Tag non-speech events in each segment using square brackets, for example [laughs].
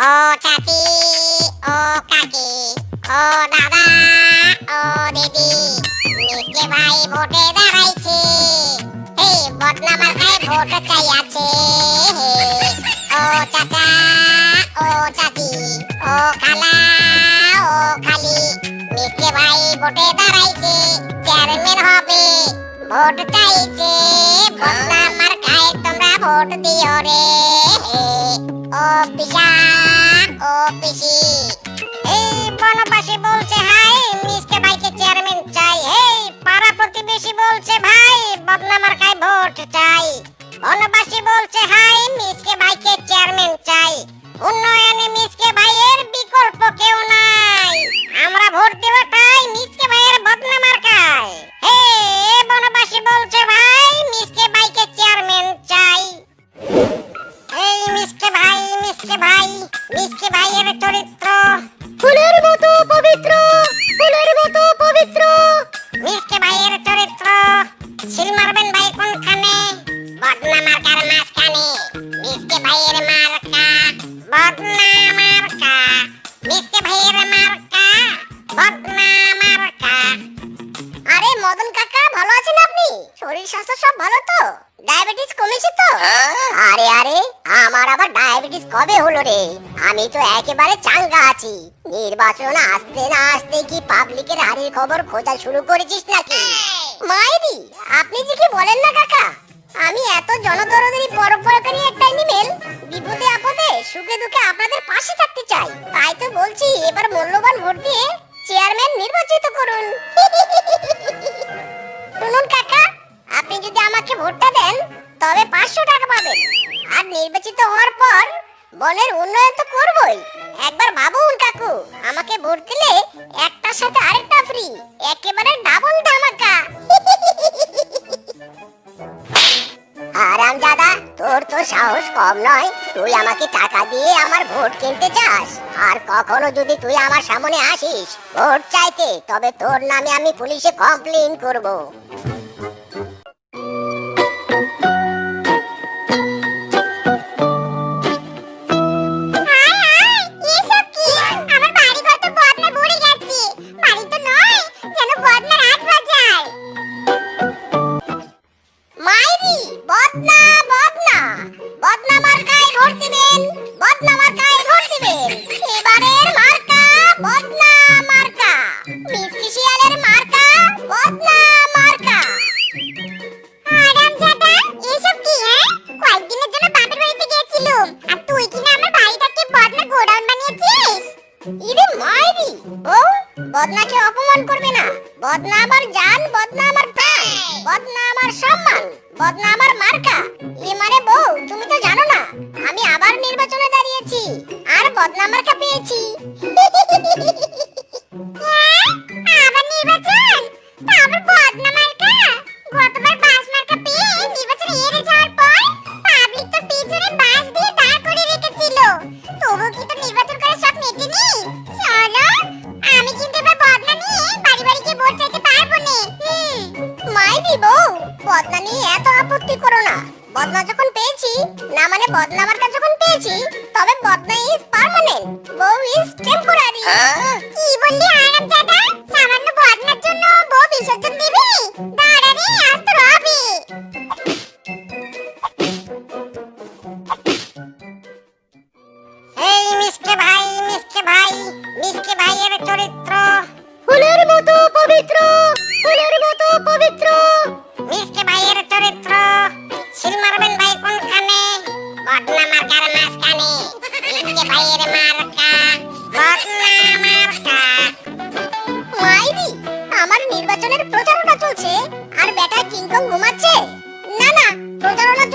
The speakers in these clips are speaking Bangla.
ও চাচি, ও কাকি, ও দাদা, ও দিদি। মিসকে ভাই ভোটে দাঁড়াইছে। এই বদনামার গায়ে ভোট চাই আছে ও চাচা, ও চাচি, ও খালা, ও খালি। মিসকে ভাই ভোটে দাঁড়াইছে, চেয়ারম্যান হবে। ভোট চাইছে, বদনামার গায়ে তোমরা ভোট দিও রে। ও পিসা ও পিসি এই বনবাসী বলছে, হাই মিসকে ভাইকে চেয়ারম্যান চাই। এই পাড়া প্রতিবেশী বলছে, ভাই বদনামার গায়ে ভোট চাই। বনবাসী বলছে, হাই, মিসকে ভাইকে চেয়ারম্যান চাই। উন্নয়নে মিসকে ভাইয়ের বিকল্প কেউ নাই। আমরা ভোট দেব তাই মিসকে ভাইয়ের বদনামার গায়ে হে, বনবাসী বলছে, ভাই, মিসকে ভাইকে চেয়ারম্যান চাই। রে। আমি তো একেবারে চাঙ্গা আছি। নির্বাচন আসতে না আসতে কি পাবলিকের হাড়ির খবর খোঁজা শুরু করেছিস নাকি? মাইরি, আপনি যে কি বলেন না কাকা? আমি এত জনদরদেরই পরোপকারী একটা এনিমেল বিপদে আপদে সুখে দুঃখে আপনাদের পাশে থাকতে চাই। তাই তো বলছি, এবার মূল্যবান ভোট দিয়ে চেয়ারম্যান নির্বাচিত করুন। শুনুন কাকা, আপনি যদি আমাকে ভোটটা দেন, তবে পাঁচশো টাকা পাবেন। আর নির্বাচিত হওয়ার পর বনের উন্নয়ন তো করবই। একবার ভাবুন কাকু, আমাকে ভোট দিলে একটার সাথে আরেকটা ফ্রি একেবারে ডাবল ধামাকা। আরাম দাদা তোর তো সাহস কম নয়। তুই আমাকে টাকা দিয়ে আমার ভোট কিনতে চাস। আর কখনো যদি তুই আমার সামনে আসিস, ভোট চাইতে, তবে তোর নামে আমি পুলিশে কমপ্লেইন করব। বদনা আমার মার্কা। না মানে যখন পেয়েছি তবে বদনা ইজ পার্মানেন্ট বউ ইজ টেম্পোরারি কি বললি আরাম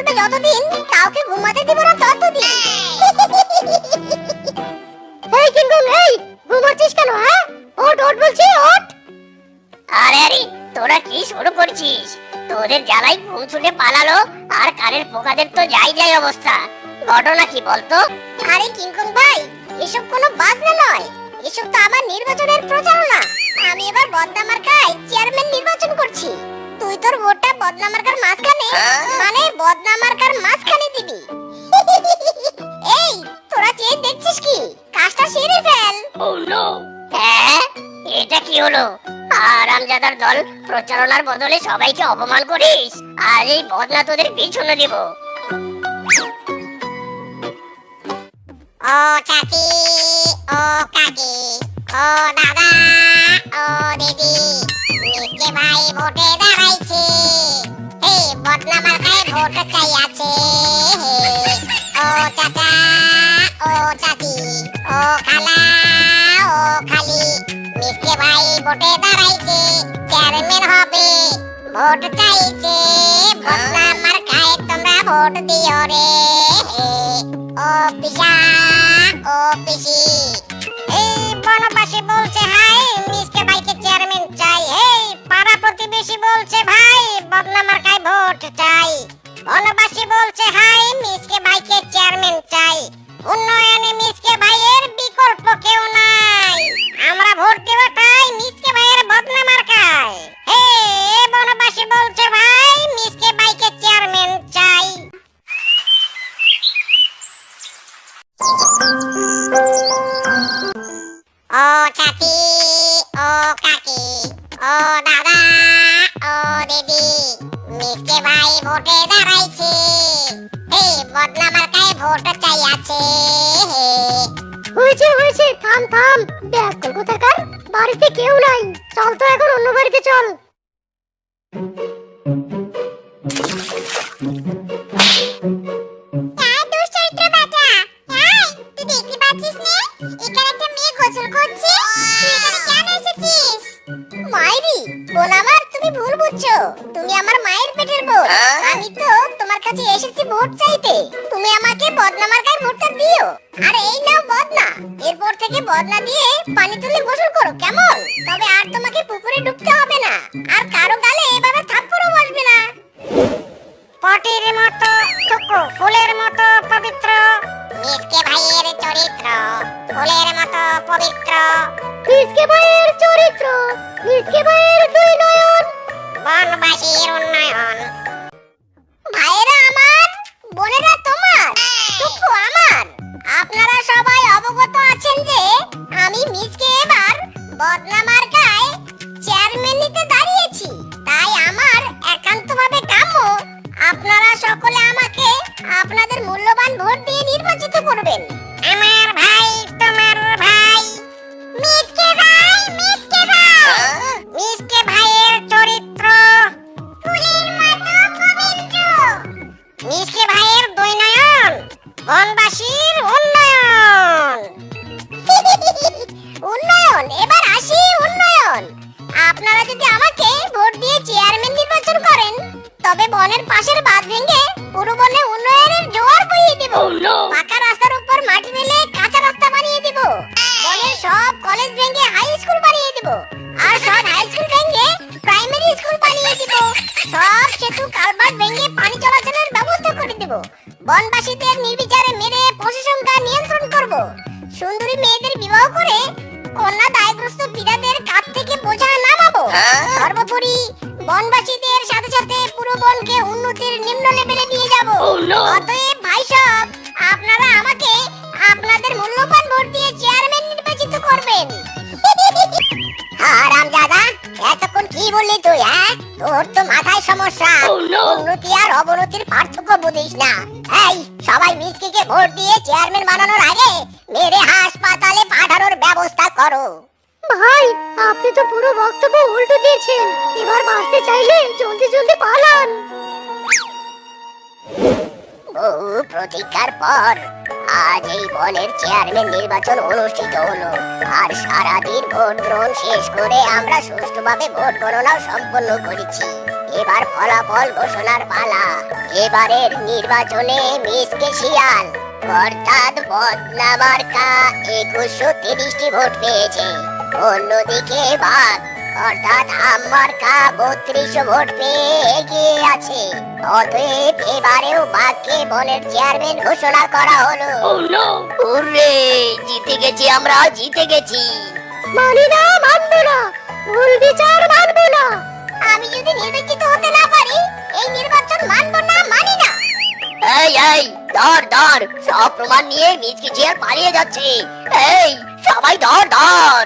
চলবে যতদিন কাউকে ঘুমাতে দিব না ততদিন। [laughs] এই কিংকং এই ঘুমাচ্ছিস কেন হ্যাঁ? ওট ওট বলছি ওট আরে আরে তোরা কি শুরু করছিস? তোদের জ্বালাই ঘুম ছুটে পালালো আর কানের পোকাদের তো যাই যাই অবস্থা। ঘটনা কি বলতো? আরে কিংকং ভাই এসব কোনো বাজনা নয়। এসব তো আমার নির্বাচনের প্রচারণা। আমি এবার বদনা মার্কায় চেয়ারম্যান নির্বাচন করছি। তুই তোর ভোটটা বদনা মার্কার মাঝখানে মানে বদনা মার্কার মাঝখানে দিবি। [laughs] এই তোরা চেয়ে দেখছিস কি? কাজটা সেরে ফেল। ও নো। হ্যাঁ? এটা কি হলো? আরামজাদার দল প্রচারণার বদলে সবাইকে অপমান করিস? আর এই বদলা তোদের পিছনে দিব। ও চাচি ও কাকি ও দাদা ও দিদি। মিসকে ভাই ভোটে দাঁড়াইছে। হে বদনা মার্কায় ভোট চাই আছে। ও চাচা, ও চাচি, ও খালা, ও খালি। মিসকে ভাই ভোটে দাঁড়াইছে, চেয়ারম্যান হবে। ভোট চাইছে বদনা মার্কায় তোমরা ভোট দিও রে। ও পিসা, ও পিসি। এই বনবাসী বলছে হাই মিসকে ভাইকে চেয়ারম্যান চাই। এই পাড়া প্রতিবেশী বলছে, ভাই বদনামার মার্কায় ভোট চাই। বনবাসী বলছে হাই মিসকে ভাইকে চেয়ারম্যান চাই। উন্নয়নে মিসকে ভাইয়ের ও দাদা, ও দিদি মিসকে ভাই ভোটে দাঁড়াইছে। এই বদনা মার্কায় ভোট চাই আছে। হয়েছে হয়েছে, থাম থাম। দেখ, কলকাতাকার বাড়িতে কেউ নাই। চল তো এখন অন্য বাড়িতে চল। আমাকে বদনামার গায়ে ভোটটা দিও। আর এই নাও বদনা। এরপর থেকে বদনা দিয়ে পানি তুলে গোসল করো কেমন? তবে আর তোমাকে পুকুরে ডুবতে হবে না। আর কারও গালে এভাবে থাপ্পড়ও বসবে না। পটির মতো টুকু ফুলের মতো পবিত্র। মিসকে ভাইয়ের চরিত্র ফুলের মতো পবিত্র। মিসকে ভাইয়ের চরিত্র মিসকে ভাইয়ের দুই নয়ন। বনবাসীর উন্নয়ন। টুকু আমার আপনারা সবাই অবগত আছেন যে আমি মিসকে এবার বদনামার গায়ে চেয়ারম্যান বনবাসীর উন্নয়ন। [laughs] উন্নয়ন এবার আসি উন্নয়ন। আপনারা যদি আমাকে ভোট দিয়ে চেয়ারম্যান নির্বাচন করেন তবে বনের পাশের বাঁধ ভেঙে পুরো বনে উন্নয়নের জোয়ার বইয়ে দেব। পাকা রাস্তার বনবাসীদের সাথে সাথে পুরো বনকে উন্নতির নিম্ন লেভেলে নিয়ে যাব। অতএব ভাই সব আপনারা আমাকে আপনাদের মূল্যবান ভোট দিয়ে চেয়ারম্যান নির্বাচিত করবেন। আরাম দাদা এতক্ষণ কি বললি তুই হ্যাঁ? তোর তো মাথায় সমস্যা। উন্নতি আর অবনতির পার্থক্য বুঝিস না। এই সবাই মিসকিকে ভোট দিয়ে চেয়ারম্যান বানানোর আগে মেরে হাসপাতালে পাঠানোর ব্যবস্থা করো। ভাই, আপনি তো পুরো বক্তব্য উল্টো দিয়েছেন। এবার বাঁচতে চাইলে জলদি জলদি পালান। বহু প্রতীক্ষার পর আজ এই বনের চেয়ারম্যান নির্বাচন অনুষ্ঠিত হলো। আর সারাদিন ভোট গ্রহণ শেষ করে আমরা সুষ্ঠুভাবে ভোট গণনাও সম্পন্ন করেছি। এবার ফলাফল ঘোষণার পালা। এবারের নির্বাচনে মিসকে শিয়াল অর্থাৎ বদলা মার্কা একুশশো তিরিশটি ভোট পেয়েছে। অন্যদিকে বাঘ অর্থাৎ আম্মার্কা বত্রিশশো ভোট পেয়ে এগিয়ে আছে অতএব এবারেও বাঘকে বনের চেয়ারম্যান ঘোষণা করা হলো। হুররে জিতে গেছি আমরা জিতে গেছি। মানি না মানবো না ভুল বিচার মানবো না। আমি যদি নির্বাচিত হতে না পারি এই নির্বাচন মানব না মানি না। এই এই ধর ধর সব প্রমাণ নিয়ে মিচকি চেয়ার পালিয়ে যাচ্ছে। এই সবাই ধর ধর।